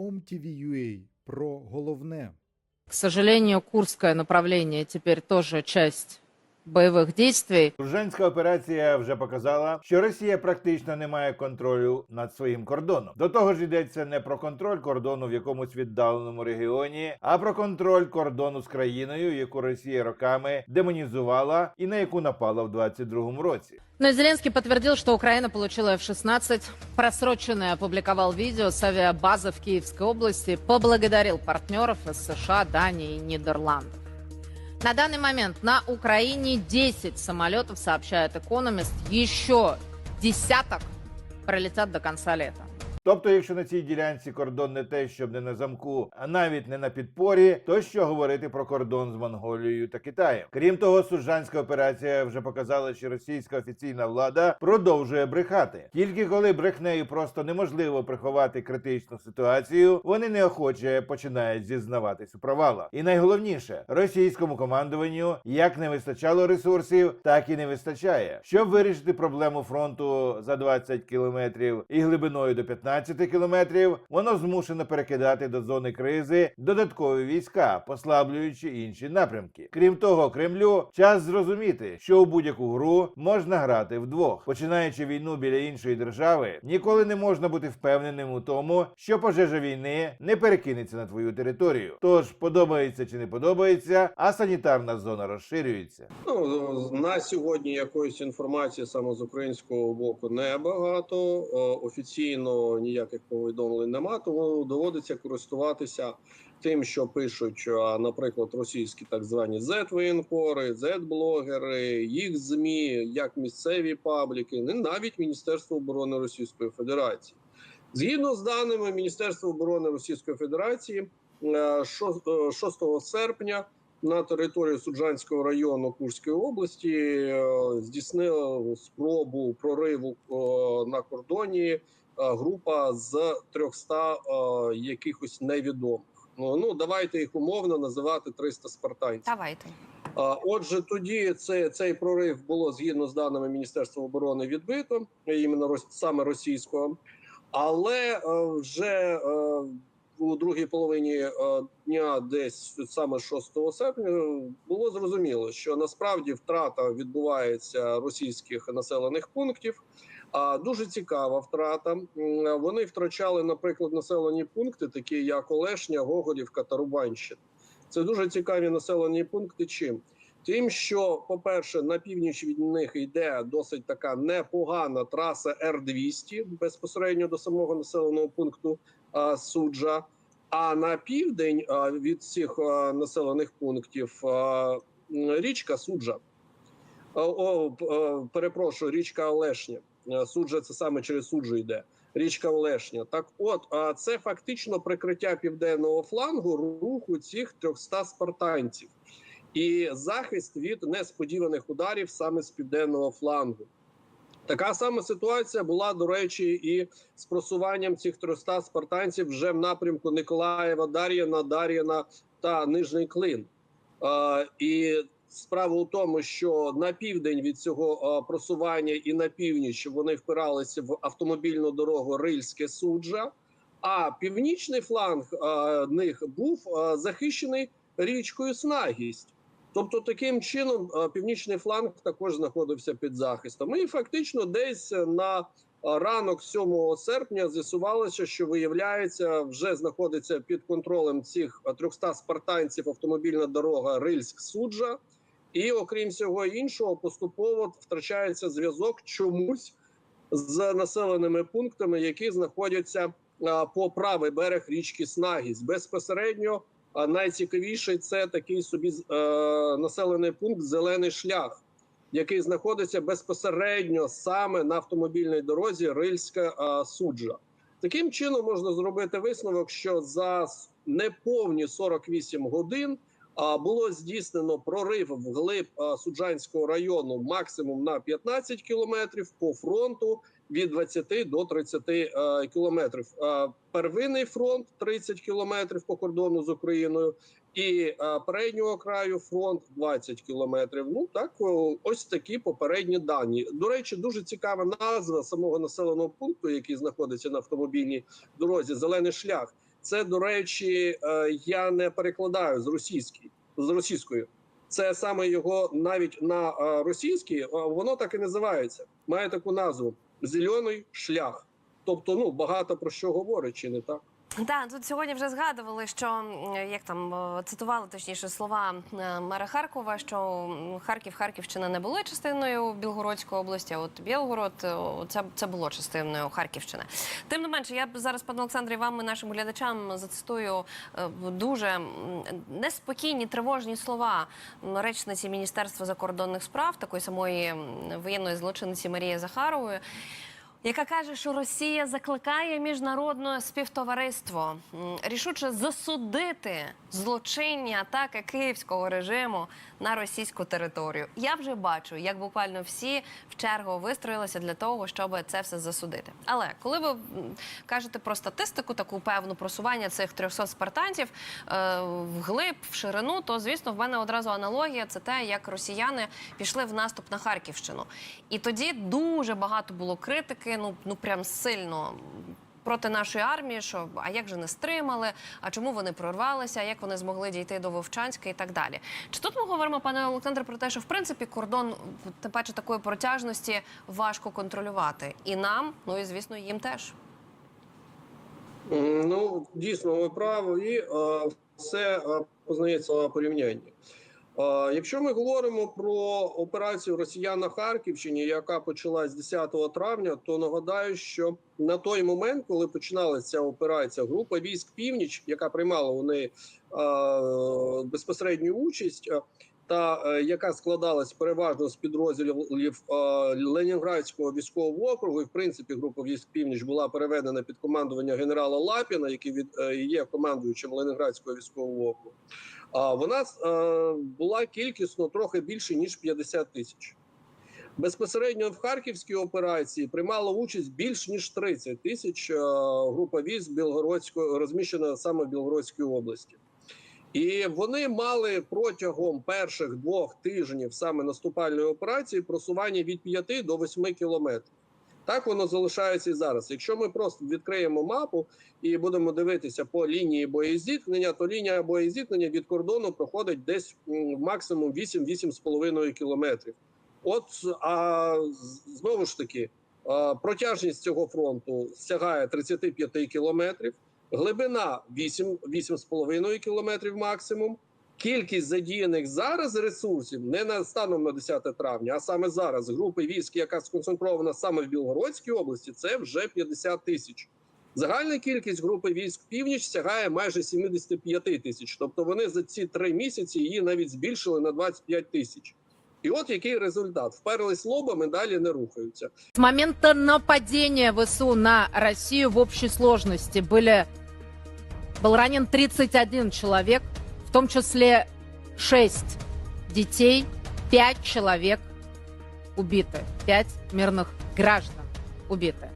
OMTV.ua про головне. К сожалению, Курское направление теперь тоже часть боевых действий. Куржанська операція вже показала, що Росія практично не має контролю над своїм кордоном. До того ж йдеться не про контроль кордону в якомусь віддаленому регіоні, а про контроль кордону з країною, яку Росія роками демонізувала і на яку напала в 22-му році. Но и Зеленский подтвердил, что Украина получила F-16. Просроченный опубликовал видео с авиабазы в Киевской области. Поблагодарил партнеров из США, Дании и Нидерландов. На данный момент на Украине 10 самолетов, сообщает Экономист. Еще десяток пролетят до конца лета. Тобто, якщо на цій ділянці кордон не те, щоб не на замку, а навіть не на підпорі, то що говорити про кордон з Монголією та Китаєм? Крім того, суджанська операція вже показала, що російська офіційна влада продовжує брехати. Тільки коли брехнею просто неможливо приховати критичну ситуацію, вони неохоче починають зізнаватись у провалах. І найголовніше, російському командуванню як не вистачало ресурсів, так і не вистачає. Щоб вирішити проблему фронту за 20 кілометрів і глибиною до 15 кілометрів, воно змушено перекидати до зони кризи додаткові війська, послаблюючи інші напрямки. Крім того, Кремлю час зрозуміти, що у будь-яку гру можна грати вдвох. Починаючи війну біля іншої держави, ніколи не можна бути впевненим у тому, що пожежа війни не перекинеться на твою територію. Тож подобається чи не подобається, а санітарна зона розширюється. Ну на сьогодні якоїсь інформації саме з українського боку небагато. Е, Офіційно ніяких повідомлень нема, тому доводиться користуватися тим, що пишуть, наприклад, російські так звані Z-воєнкори, Z-блогери, їх змі, як місцеві пабліки, навіть Міністерство оборони Російської Федерації. Згідно з даними Міністерства оборони Російської Федерації, е, шо- е, 6 серпня на території Суджанського району Курської області е, здійснила спробу прориву е, на кордоні е, група з 300 е, якихось невідомих. Ну, ну давайте їх умовно називати 300 спартанців. Давайте. Отже, тоді це, цей прорив було згідно з даними Міністерства оборони відбито, іменно саме російського. Але е, вже е, у другій половині е, дня, десь саме 6 серпня, було зрозуміло, що насправді втрата відбувається російських населених пунктів. А дуже цікава втрата. Вони втрачали, наприклад, населені пункти, такі як Олешня, Гоголівка та Рубанщина. Це дуже цікаві населені пункти. Чим? Тим, що, по-перше, на північ від них йде досить така непогана траса Р-200 безпосередньо до самого населеного пункту а, Суджа. А на південь а, від цих а, населених пунктів а, річка Суджа. О, о, перепрошую, річка Олешня. Суджа це саме через суджу йде. Річка Олешня. Так, от а це фактично прикриття південного флангу руху цих 300 спартанців і захист від несподіваних ударів саме з південного флангу. Така сама ситуація була, до речі, і з просуванням цих 300 спартанців вже в напрямку Николаєва, Дар'яна, Дар'яна та Нижній Клин. Е, і справа у тому, що на південь від цього просування і на північ вони впиралися в автомобільну дорогу Рильське суджа. А північний фланг е, них був захищений річкою Снагість. Тобто, таким чином, е, північний фланг також знаходився під захистом. І фактично, десь на е, ранок 7 серпня з'ясувалося, що виявляється, вже знаходиться під контролем цих е, 300 спартанців автомобільна дорога Рильськ-Суджа. І окрім всього іншого, поступово втрачається зв'язок чомусь з населеними пунктами, які знаходяться по правий берег річки Снагість. Безпосередньо а, найцікавіший це такий собі е, населений пункт Зелений шлях, який знаходиться безпосередньо саме на автомобільній дорозі Рильська а, суджа. Таким чином можна зробити висновок, що за неповні 48 годин а, було здійснено прорив вглиб а, Суджанського району максимум на 15 кілометрів по фронту від 20 до 30 е, кілометрів. Е, Первинний фронт 30 кілометрів по кордону з Україною, і е, переднього краю фронт 20 кілометрів. Ну так ось такі попередні дані. До речі, дуже цікава назва самого населеного пункту, який знаходиться на автомобільній дорозі. Зелений шлях. Це, до речі, я не перекладаю з російської з російської. Це саме його навіть на російській, воно так і називається. Має таку назву Зелений шлях. Тобто, ну багато про що говорить, чи не так? Так, тут сьогодні вже згадували, що як там цитували точніше слова мера Харкова, що Харків, Харківщина не були частиною Білгородської області. А от Білгород це, це було частиною Харківщини. Тим не менше, я зараз, пане Олександре, вам і нашим глядачам зацитую е, дуже неспокійні, тривожні слова речниці Міністерства закордонних справ, такої самої воєнної злочинниці Марії Захарової яка каже, що Росія закликає міжнародне співтовариство рішуче засудити злочинні атаки київського режиму на російську територію. Я вже бачу, як буквально всі в чергу вистроїлися для того, щоб це все засудити. Але коли ви кажете про статистику, таку певну просування цих 300 спартанців е, вглиб, в ширину, то звісно в мене одразу аналогія це те, як росіяни пішли в наступ на Харківщину. І тоді дуже багато було критики, ну ну прям сильно. Проти нашої армії, що а як же не стримали, а чому вони прорвалися, як вони змогли дійти до Вовчанська і так далі. Чи тут ми говоримо, пане Олександре, про те, що в принципі кордон тим паче такої протяжності важко контролювати і нам, ну і звісно, їм теж. Ну, дійсно, ви праві, і е, все е, познається порівняння. Якщо ми говоримо про операцію Росіян на Харківщині, яка почалась 10 травня, то нагадаю, що на той момент, коли починалася ця операція, група військ Північ, яка приймала е, безпосередню участь, та е, яка складалась переважно з підрозділів Ленінградського військового округу, і в принципі група військ Північ була переведена під командування генерала Лапіна, який від е, є командуючим Ленінградського військового округу. Вона е, була кількісно трохи більше ніж 50 тисяч. Безпосередньо в харківській операції приймало участь більш ніж 30 тисяч. е, Група військ розміщена саме в Білгородській області. І вони мали протягом перших двох тижнів саме наступальної операції просування від 5 до 8 кілометрів. Так воно залишається і зараз. Якщо ми просто відкриємо мапу і будемо дивитися по лінії боєзіткнення, то лінія боєзіткнення від кордону проходить десь максимум 8-8,5 кілометрів. От а знову ж таки, протяжність цього фронту сягає 35 кілометрів, глибина 8, 8,5 кілометрів максимум. Кількість задіяних зараз ресурсів не на станом на 10 травня, а саме зараз групи військ, яка сконцентрована саме в Білгородській області, це вже 50 тисяч. Загальна кількість групи військ північ сягає майже 75 тисяч. Тобто вони за ці три місяці її навіть збільшили на 25 тисяч. І от який результат: вперлись лобами, далі не рухаються. С момента нападения ВСУ на Россию в общей сложности были, был ранен 31 человек, в том числе 6 детей, 5 человек убиты, 5 мирных граждан убиты.